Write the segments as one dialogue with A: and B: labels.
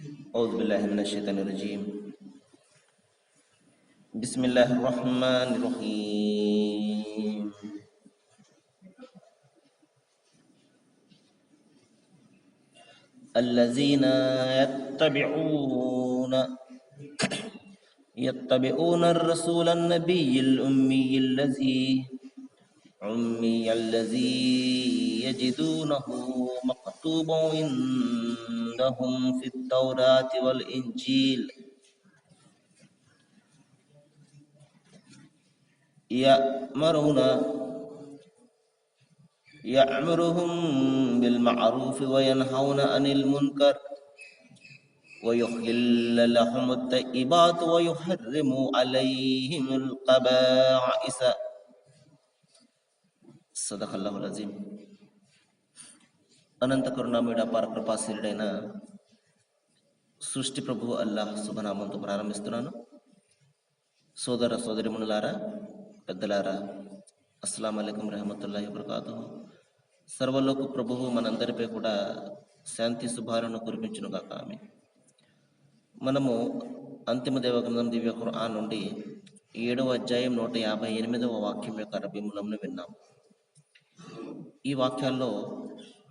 A: أعوذ بالله من الشيطان الرجيم. بسم الله الرحمن الرحيم. الذين يتبعون يتبعون الرسول النبي الأمي الذي أمي الذي يجدونه مكتوبا عندهم في التوراة والإنجيل. يأمرون يأمرهم بالمعروف وينهون عن المنكر ويحل لهم الطيبات ويحرم عليهم القبائس. సదకల్లాహుల్ అజీం అనంత కరుణామీడ పారకృపాశీలుడైన సృష్టి ప్రభు అల్లాహ్ శుభనామంతో ప్రారంభిస్తున్నాను. సోదర సోదరిమునులారా పెద్దలారా అస్సలం అలైకం రహమతుల్లాహి వబర్కాతు సర్వలోక ప్రభువు మనందరిపై కూడా శాంతి శుభాలను కురిపించును కాక ఆమె మనము అంతిమ దేవగ్రంథం దివ్య ఖురాన్ నుండి ఏడవ అధ్యాయం నూట యాభై ఎనిమిదవ వాక్యం యొక్క అరబిములంను విన్నాం ఈ వాక్యాల్లో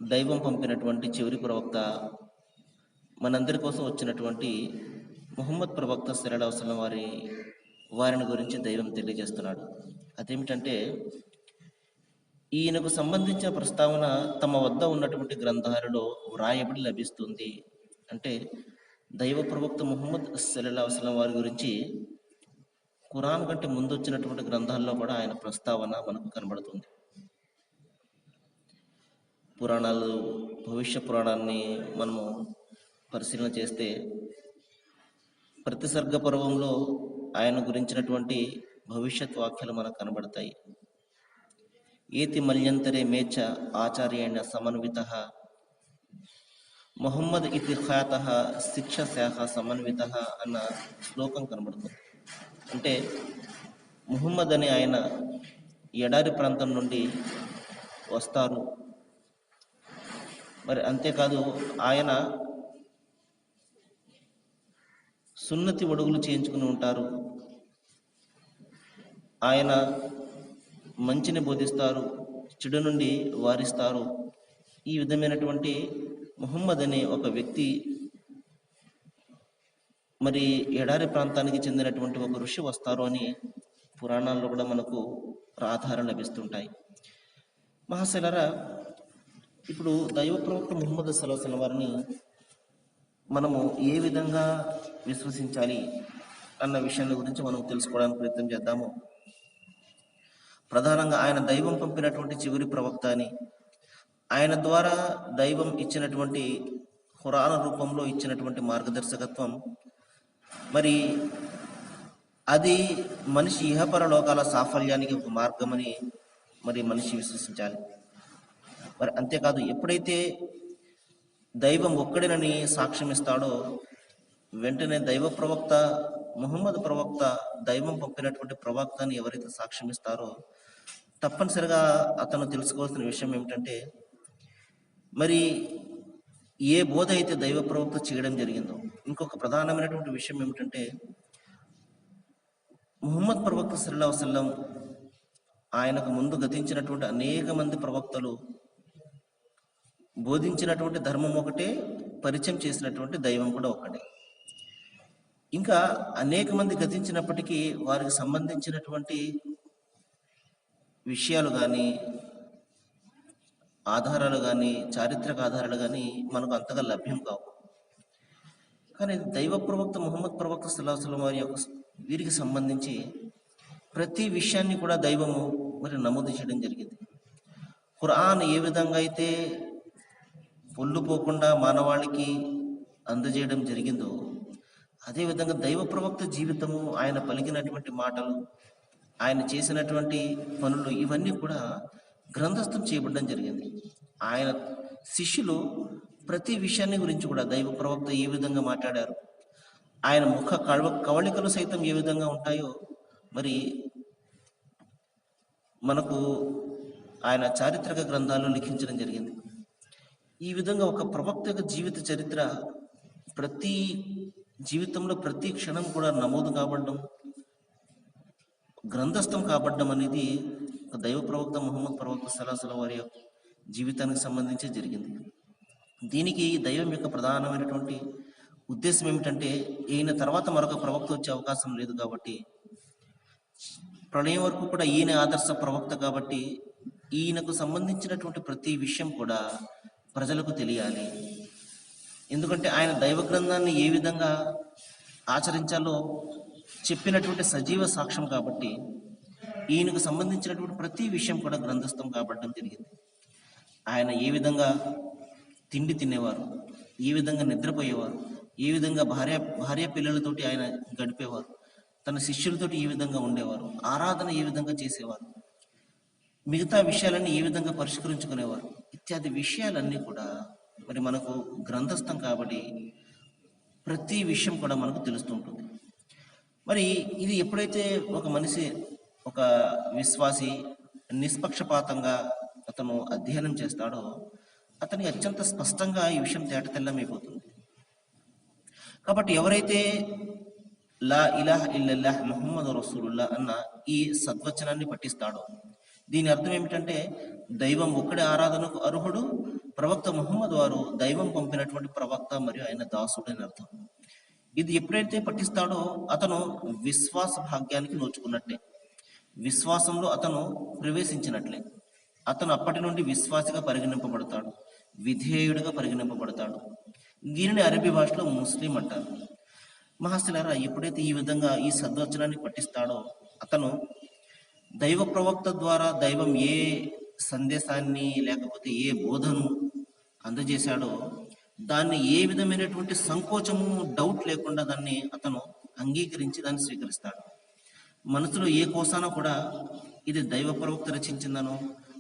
A: దైవం పంపినటువంటి చివరి ప్రవక్త మనందరి కోసం వచ్చినటువంటి ముహమ్మద్ ప్రవక్త అవసరం వారి వారిని గురించి దైవం తెలియజేస్తున్నాడు. అదేమిటంటే ఈయనకు సంబంధించిన ప్రస్తావన తమ వద్ద ఉన్నటువంటి గ్రంథాలలో వ్రాయబడి లభిస్తుంది. అంటే దైవ ప్రవక్త ముహమ్మద్ సల్లల్లాహు అలైహి వారి గురించి ఖురాన్ కంటే ముందు వచ్చినటువంటి గ్రంథాల్లో కూడా ఆయన ప్రస్తావన మనకు కనబడుతుంది. పురాణాలు భవిష్య పురాణాన్ని మనము పరిశీలన చేస్తే ప్రతి సర్గ పర్వంలో ఆయన గురించినటువంటి భవిష్యత్ వాక్యాలు మనకు కనబడతాయి. ఏతి మల్యంతరే మేచ ఆచార్యేణ సమన్విత మొహమ్మద్ ఇతి ఖ్యాత శిక్ష శాఖ సమన్విత అన్న శ్లోకం కనబడుతుంది. అంటే ముహమ్మద్ అనే ఆయన ఎడారి ప్రాంతం నుండి వస్తారు. మరి అంతేకాదు ఆయన సున్నతి ఒడుగులు చేయించుకుని ఉంటారు. ఆయన మంచిని బోధిస్తారు చెడు నుండి వారిస్తారు. ఈ విధమైనటువంటి ముహమ్మద్ అనే ఒక వ్యక్తి మరి ఎడారి ప్రాంతానికి చెందినటువంటి ఒక ఋషి వస్తారు అని పురాణాల్లో కూడా మనకు ఆధారం లభిస్తుంటాయి. మహాశలరా ఇప్పుడు దైవ ప్రవక్త ముహమ్మద్ సలహసన్ వారిని మనము ఏ విధంగా విశ్వసించాలి అన్న విషయాల గురించి మనం తెలుసుకోవడానికి ప్రయత్నం చేద్దాము. ప్రధానంగా ఆయన దైవం పంపినటువంటి చివరి ప్రవక్త అని. ఆయన ద్వారా దైవం ఇచ్చినటువంటి హురాన రూపంలో ఇచ్చినటువంటి మార్గదర్శకత్వం. మరి అది మనిషి ఇహపర లోకాల సాఫల్యానికి ఒక మార్గమని మరి మనిషి విశ్వసించాలి. మరి అంతేకాదు ఎప్పుడైతే దైవం ఒక్కడేనని సాక్ష్యం ఇస్తాడో వెంటనే దైవ ప్రవక్త ముహమ్మద్ ప్రవక్త దైవం పంపినటువంటి ప్రవక్తని ఎవరైతే సాక్ష్యం ఇస్తారో తప్పనిసరిగా అతను తెలుసుకోవాల్సిన విషయం ఏమిటంటే మరి ఏ బోధ అయితే దైవ ప్రవక్త చేయడం జరిగిందో ఇంకొక ప్రధానమైనటువంటి విషయం ఏమిటంటే ముహమ్మద్ ప్రవక్త సల్లా వసల్లం ఆయనకు ముందు గతించినటువంటి అనేక మంది ప్రవక్తలు బోధించినటువంటి ధర్మం ఒకటే పరిచయం చేసినటువంటి దైవం కూడా ఒకటే. ఇంకా అనేక మంది గతించినప్పటికీ వారికి సంబంధించినటువంటి విషయాలు కానీ ఆధారాలు కానీ చారిత్రక ఆధారాలు కానీ మనకు అంతగా లభ్యం కావు. కానీ దైవ ప్రవక్త ముహమ్మద్ ప్రవక్త సల్లాహం వారి యొక్క వీరికి సంబంధించి ప్రతి విషయాన్ని కూడా దైవము మరి నమోదు చేయడం జరిగింది. ఖురాన్ ఏ విధంగా అయితే పొల్లుపోకుండా మానవాళికి అందజేయడం జరిగిందో అదేవిధంగా దైవ ప్రవక్త జీవితము ఆయన పలికినటువంటి మాటలు ఆయన చేసినటువంటి పనులు ఇవన్నీ కూడా గ్రంథస్థం చేయబడడం జరిగింది. ఆయన శిష్యులు ప్రతి విషయాన్ని గురించి కూడా దైవ ప్రవక్త ఏ విధంగా మాట్లాడారు ఆయన ముఖ కవ కవళికలు సైతం ఏ విధంగా ఉంటాయో మరి మనకు ఆయన చారిత్రక గ్రంథాలు లిఖించడం జరిగింది. ఈ విధంగా ఒక ప్రవక్త యొక్క జీవిత చరిత్ర ప్రతి జీవితంలో ప్రతి క్షణం కూడా నమోదు కాబడ్డం గ్రంథస్థం కాబడ్డం అనేది ఒక దైవ ప్రవక్త ముహమ్మద్ ప్రవక్త సలాసల వారి యొక్క జీవితానికి సంబంధించి జరిగింది. దీనికి దైవం యొక్క ప్రధానమైనటువంటి ఉద్దేశం ఏమిటంటే ఈయన తర్వాత మరొక ప్రవక్త వచ్చే అవకాశం లేదు కాబట్టి ప్రళయం వరకు కూడా ఈయన ఆదర్శ ప్రవక్త కాబట్టి ఈయనకు సంబంధించినటువంటి ప్రతి విషయం కూడా ప్రజలకు తెలియాలి. ఎందుకంటే ఆయన దైవ గ్రంథాన్ని ఏ విధంగా ఆచరించాలో చెప్పినటువంటి సజీవ సాక్ష్యం కాబట్టి ఈయనకు సంబంధించినటువంటి ప్రతి విషయం కూడా గ్రంథస్థం కాబట్టడం జరిగింది. ఆయన ఏ విధంగా తిండి తినేవారు ఏ విధంగా నిద్రపోయేవారు ఏ విధంగా భార్య భార్య పిల్లలతోటి ఆయన గడిపేవారు తన శిష్యులతోటి ఏ విధంగా ఉండేవారు ఆరాధన ఏ విధంగా చేసేవారు మిగతా విషయాలన్నీ ఏ విధంగా పరిష్కరించుకునేవారు ఇత్యాది విషయాలన్నీ కూడా మరి మనకు గ్రంథస్థం కాబట్టి ప్రతి విషయం కూడా మనకు తెలుస్తుంటుంది. మరి ఇది ఎప్పుడైతే ఒక మనిషి ఒక విశ్వాసి నిష్పక్షపాతంగా అతను అధ్యయనం చేస్తాడో అతనికి అత్యంత స్పష్టంగా ఈ విషయం తేటతెల్లమైపోతుంది కాబట్టి ఎవరైతే లా ఇలాహ ఇల్లల్లాహ్ ముహమ్మద్ రసూలుల్లా అన్న ఈ సద్వచనాన్ని పఠిస్తాడో దీని అర్థం ఏమిటంటే దైవం ఒక్కడే ఆరాధనకు అర్హుడు. ప్రవక్త ముహమ్మద్ వారు దైవం పంపినటువంటి ప్రవక్త మరియు ఆయన దాసుడు అని అర్థం. ఇది ఎప్పుడైతే పఠిస్తాడో అతను విశ్వాస భాగ్యానికి నోచుకున్నట్లే విశ్వాసంలో అతను ప్రవేశించినట్లే. అతను అప్పటి నుండి విశ్వాసిగా పరిగణింపబడతాడు. విధేయుడిగా పరిగణింపబడతాడు. దీనిని అరబీ భాషలో ముస్లిం అంటారు. మహాశిలారా ఎప్పుడైతే ఈ విధంగా ఈ సద్వచనాన్ని పఠిస్తాడో అతను దైవ ప్రవక్త ద్వారా దైవం ఏ సందేశాన్ని లేకపోతే ఏ బోధను అందజేశాడో దాన్ని ఏ విధమైనటువంటి సంకోచము డౌట్ లేకుండా దాన్ని అతను అంగీకరించి దాన్ని స్వీకరిస్తాడు. మనసులో ఏ కోసాన కూడా ఇది దైవ ప్రవక్త రచించిందనో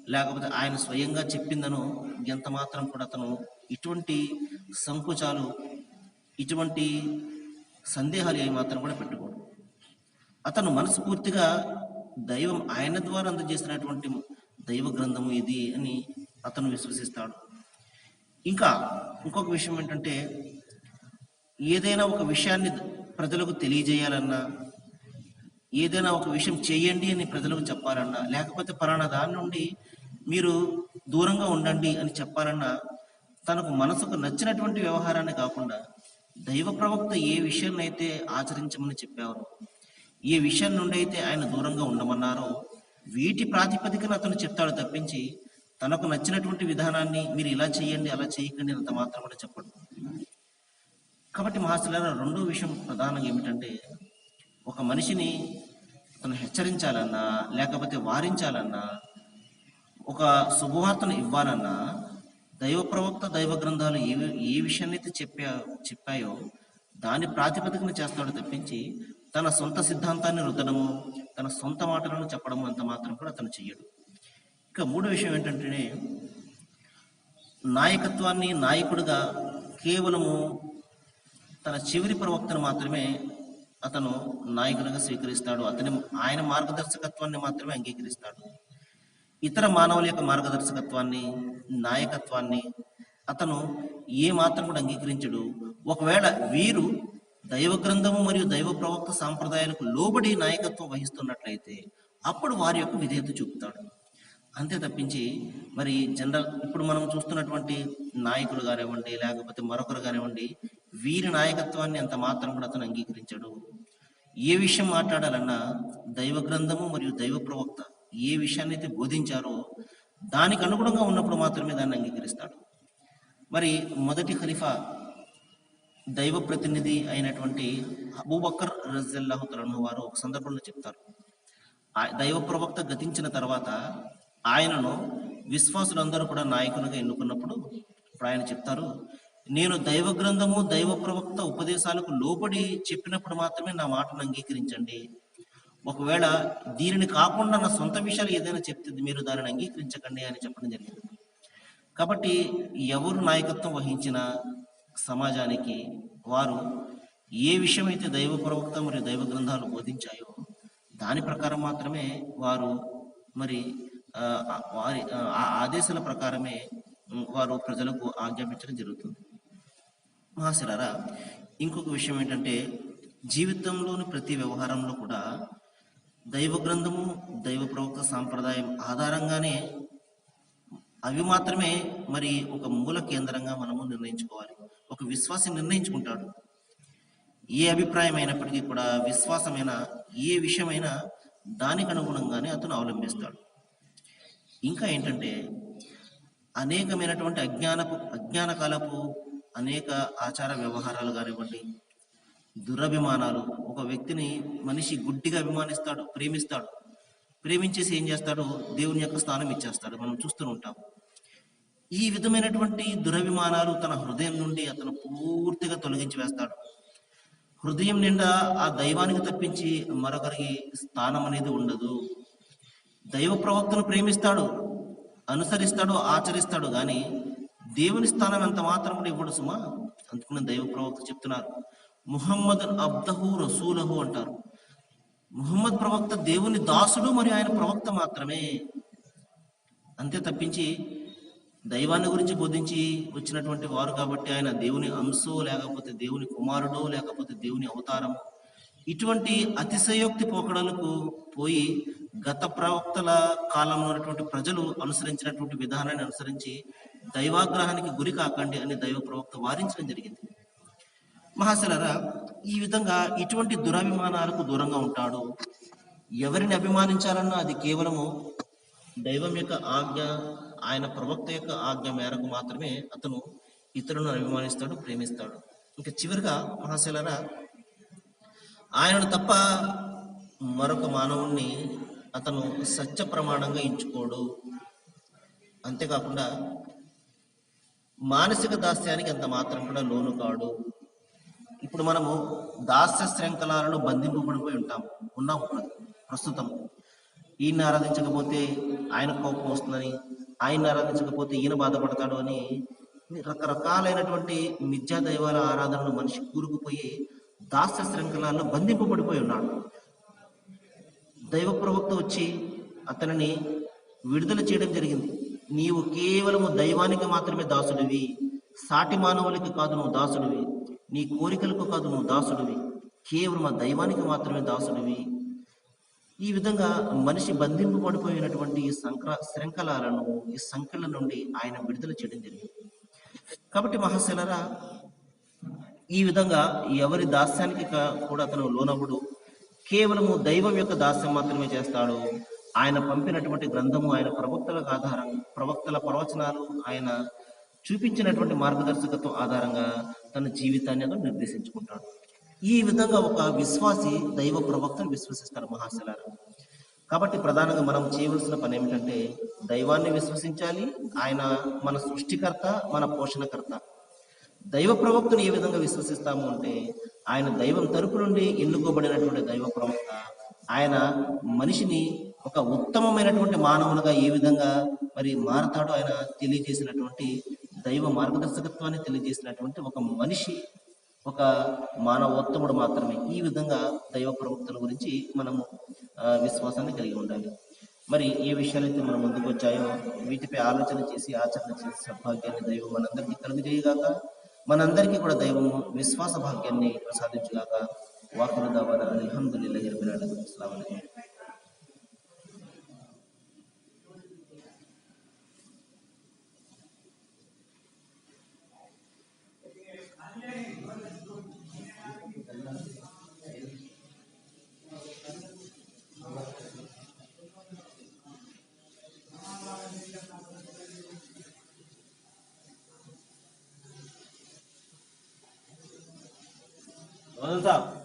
A: లేకపోతే ఆయన స్వయంగా చెప్పిందనో ఎంత మాత్రం కూడా అతను ఇటువంటి సంకోచాలు ఇటువంటి సందేహాలు ఏమాత్రం మాత్రం కూడా పెట్టుకోడు. అతను మనస్ఫూర్తిగా దైవం ఆయన ద్వారా అందజేసినటువంటి దైవ గ్రంథము ఇది అని అతను విశ్వసిస్తాడు. ఇంకా ఇంకొక విషయం ఏంటంటే ఏదైనా ఒక విషయాన్ని ప్రజలకు తెలియజేయాలన్నా ఏదైనా ఒక విషయం చేయండి అని ప్రజలకు చెప్పాలన్నా లేకపోతే పలానా దాని నుండి మీరు దూరంగా ఉండండి అని చెప్పాలన్నా తనకు మనసుకు నచ్చినటువంటి వ్యవహారాన్ని కాకుండా దైవ ప్రవక్త ఏ విషయాన్ని అయితే ఆచరించమని చెప్పేవారు ఏ విషయం నుండి అయితే ఆయన దూరంగా ఉండమన్నారో వీటి ప్రాతిపదికన అతను చెప్తాడు తప్పించి తనకు నచ్చినటువంటి విధానాన్ని మీరు ఇలా చేయండి అలా చేయకండి అంత మాత్రం కూడా చెప్పడు. కాబట్టి మహాశిలారా రెండో విషయం ప్రధానంగా ఏమిటంటే ఒక మనిషిని తను హెచ్చరించాలన్నా లేకపోతే వారించాలన్నా ఒక శుభవార్తను ఇవ్వాలన్నా దైవ ప్రవక్త దైవ గ్రంథాలు ఏ ఏ విషయాన్ని అయితే చెప్పా చెప్పాయో దాని ప్రాతిపదికన చేస్తాడు తప్పించి తన సొంత సిద్ధాంతాన్ని రుద్దడము తన సొంత మాటలను చెప్పడము అంత మాత్రం కూడా అతను చెయ్యడు. ఇంకా మూడో విషయం ఏంటంటేనే నాయకత్వాన్ని నాయకుడిగా కేవలము తన చివరి ప్రవక్తను మాత్రమే అతను నాయకుడిగా స్వీకరిస్తాడు. అతని ఆయన మార్గదర్శకత్వాన్ని మాత్రమే అంగీకరిస్తాడు. ఇతర మానవుల యొక్క మార్గదర్శకత్వాన్ని నాయకత్వాన్ని అతను ఏ మాత్రం కూడా అంగీకరించడు. ఒకవేళ వీరు దైవ గ్రంథము మరియు దైవ ప్రవక్త సాంప్రదాయాలకు లోబడి నాయకత్వం వహిస్తున్నట్లయితే అప్పుడు వారి యొక్క విధేయత చూపుతాడు. అంతే తప్పించి మరి జనరల్ ఇప్పుడు మనం చూస్తున్నటువంటి నాయకులు కానివ్వండి లేకపోతే మరొకరు కానివ్వండి వీరి నాయకత్వాన్ని అంత మాత్రం కూడా అతను అంగీకరించాడు. ఏ విషయం మాట్లాడాలన్నా దైవ గ్రంథము మరియు దైవ ప్రవక్త ఏ విషయాన్ని అయితే బోధించారో దానికి అనుగుణంగా ఉన్నప్పుడు మాత్రమే దాన్ని అంగీకరిస్తాడు. మరి మొదటి ఖలీఫా దైవ ప్రతినిధి అయినటువంటి అబూబక్కర్ రజల్లాహు తలను వారు ఒక సందర్భంలో చెప్తారు. ఆ దైవ ప్రవక్త గతించిన తర్వాత ఆయనను విశ్వాసులందరూ కూడా నాయకునిగా ఎన్నుకున్నప్పుడు ఇప్పుడు ఆయన చెప్తారు నేను దైవ గ్రంథము దైవ ప్రవక్త ఉపదేశాలకు లోబడి చెప్పినప్పుడు మాత్రమే నా మాటను అంగీకరించండి. ఒకవేళ దీనిని కాకుండా నా సొంత విషయాలు ఏదైనా చెప్తే మీరు దానిని అంగీకరించకండి అని చెప్పడం జరిగింది. కాబట్టి ఎవరు నాయకత్వం వహించినా సమాజానికి వారు ఏ విషయం అయితే దైవ ప్రవక్త మరియు దైవ గ్రంథాలు బోధించాయో దాని ప్రకారం మాత్రమే వారు మరి వారి ఆ ఆదేశాల ప్రకారమే వారు ప్రజలకు ఆజ్ఞాపించడం జరుగుతుంది. మహాశిరారా ఇంకొక విషయం ఏంటంటే జీవితంలోని ప్రతి వ్యవహారంలో కూడా దైవ గ్రంథము దైవ ప్రవక్త సాంప్రదాయం ఆధారంగానే అవి మాత్రమే మరి ఒక మూల కేంద్రంగా మనము నిర్ణయించుకోవాలి. ఒక విశ్వాసం నిర్ణయించుకుంటాడు. ఏ అభిప్రాయం అయినప్పటికీ కూడా విశ్వాసమైన ఏ విషయమైనా దానికి అనుగుణంగానే అతను అవలంబిస్తాడు. ఇంకా ఏంటంటే అనేకమైనటువంటి అజ్ఞానపు అజ్ఞాన కాలపు అనేక ఆచార వ్యవహారాలు కానివ్వండి దురభిమానాలు ఒక వ్యక్తిని మనిషి గుడ్డిగా అభిమానిస్తాడు ప్రేమిస్తాడు. ప్రేమించేసి ఏం చేస్తాడు? దేవుని యొక్క స్థానం ఇచ్చేస్తాడు. మనం చూస్తూ ఉంటాం. ఈ విధమైనటువంటి దురభిమానాలు తన హృదయం నుండి అతను పూర్తిగా తొలగించి వేస్తాడు. హృదయం నిండా ఆ దైవానికి తప్పించి మరొకరికి స్థానం అనేది ఉండదు. దైవ ప్రవక్తను ప్రేమిస్తాడు అనుసరిస్తాడు ఆచరిస్తాడు కానీ దేవుని స్థానం ఎంత మాత్రం కూడా ఇవ్వడు సుమా. అందుకున్న దైవ ప్రవక్త చెప్తున్నారు. ముహమ్మద్ అబ్దహు రసూలహు అంటారు. ముహమ్మద్ ప్రవక్త దేవుని దాసుడు మరియు ఆయన ప్రవక్త మాత్రమే. అంతే తప్పించి దైవాన్ని గురించి బోధించి వచ్చినటువంటి వారు కాబట్టి ఆయన దేవుని అంశో లేకపోతే దేవుని కుమారుడో లేకపోతే దేవుని అవతారం ఇటువంటి అతిశయోక్తి పోకడలకు పోయి గత ప్రవక్తల కాలంలో ఉన్నటువంటి ప్రజలు అనుసరించినటువంటి విధానాన్ని అనుసరించి దైవాగ్రహానికి గురి కాకండి అని దైవ ప్రవక్త వారించడం జరిగింది. మహాశలరా ఈ విధంగా ఇటువంటి దురభిమానాలకు దూరంగా ఉంటాడు. ఎవరిని అభిమానించాలన్నా అది కేవలము దైవం యొక్క ఆజ్ఞ ఆయన ప్రవక్త యొక్క ఆజ్ఞ మేరకు మాత్రమే అతను ఇతరులను అభిమానిస్తాడు ప్రేమిస్తాడు. ఇంకా చివరిగా మహాశలరా ఆయనను తప్ప మరొక మానవుణ్ణి అతను సత్య ప్రమాణంగా ఎంచుకోడు. అంతేకాకుండా మానసిక దాస్యానికి ఎంత మాత్రం కూడా లోను కాడు. ఇప్పుడు మనము దాస్య శృంఖలాలను బంధింపబడిపోయి ఉంటాం ఉన్నాం ప్రస్తుతం. ఈయన్ని ఆరాధించకపోతే ఆయన కోపం వస్తుందని ఆయన ఆరాధించకపోతే ఈయన బాధపడతాడు అని రకరకాలైనటువంటి మిథ్యా దైవాల ఆరాధనలు మనిషి కూరుకుపోయి దాస్య శృంఖలాల్లో బంధింపబడిపోయి ఉన్నాడు. దైవ ప్రవక్త వచ్చి అతనిని విడుదల చేయడం జరిగింది. నీవు కేవలము దైవానికి మాత్రమే దాసుడివి సాటి మానవులకి కాదు నువ్వు దాసుడివి నీ కోరికలకు కాదు నువ్వు దాసుడివి కేవలం ఆ దైవానికి మాత్రమే దాసుడివి ఈ విధంగా మనిషి బంధింపు పడిపోయినటువంటి ఈ సంక్ర శృంఖలాలను ఈ సంఖ్యల నుండి ఆయన విడుదల చేయడం జరిగింది. కాబట్టి మహాశలరా ఈ విధంగా ఎవరి దాస్యానికి కూడా అతను లోనవుడు కేవలము దైవం యొక్క దాస్యం మాత్రమే చేస్తాడు. ఆయన పంపినటువంటి గ్రంథము ఆయన ప్రవక్తలకు ఆధారం ప్రవక్తల ప్రవచనాలు ఆయన చూపించినటువంటి మార్గదర్శకత్వం ఆధారంగా తన జీవితాన్ని అతను నిర్దేశించుకుంటాడు. ఈ విధంగా ఒక విశ్వాసి దైవ ప్రవక్తను విశ్వసిస్తారు మహాశలారా. కాబట్టి ప్రధానంగా మనం చేయవలసిన పని ఏమిటంటే దైవాన్ని విశ్వసించాలి ఆయన మన సృష్టికర్త మన పోషణకర్త. దైవ ప్రవక్తను ఏ విధంగా విశ్వసిస్తాము అంటే ఆయన దైవం తరపు నుండి ఎన్నుకోబడినటువంటి దైవ ప్రవక్త ఆయన మనిషిని ఒక ఉత్తమమైనటువంటి మానవునిగా ఏ విధంగా మరి మారతాడో ఆయన తెలియజేసినటువంటి దైవ మార్గదర్శకత్వాన్ని తెలియజేసినటువంటి ఒక మనిషి ఒక మానవోత్తముడు మాత్రమే. ఈ విధంగా దైవ ప్రవక్తల గురించి మనము విశ్వాసాన్ని కలిగి ఉండాలి. మరి ఏ విషయాలైతే మనం ముందుకు వచ్చాయో వీటిపై ఆలోచన చేసి ఆచరణ చేసి సద్భాగ్యాన్ని దైవం మనందరికీ కలుగజేయగాక మనందరికీ కూడా దైవము విశ్వాస భాగ్యాన్ని ప్రసాదించుగాక వాకులు దావాన అల్హమ్దులిల్లాహి రబ్బిల్ ఆలమీన్ అస్సలాము అలైకుం వదులుతా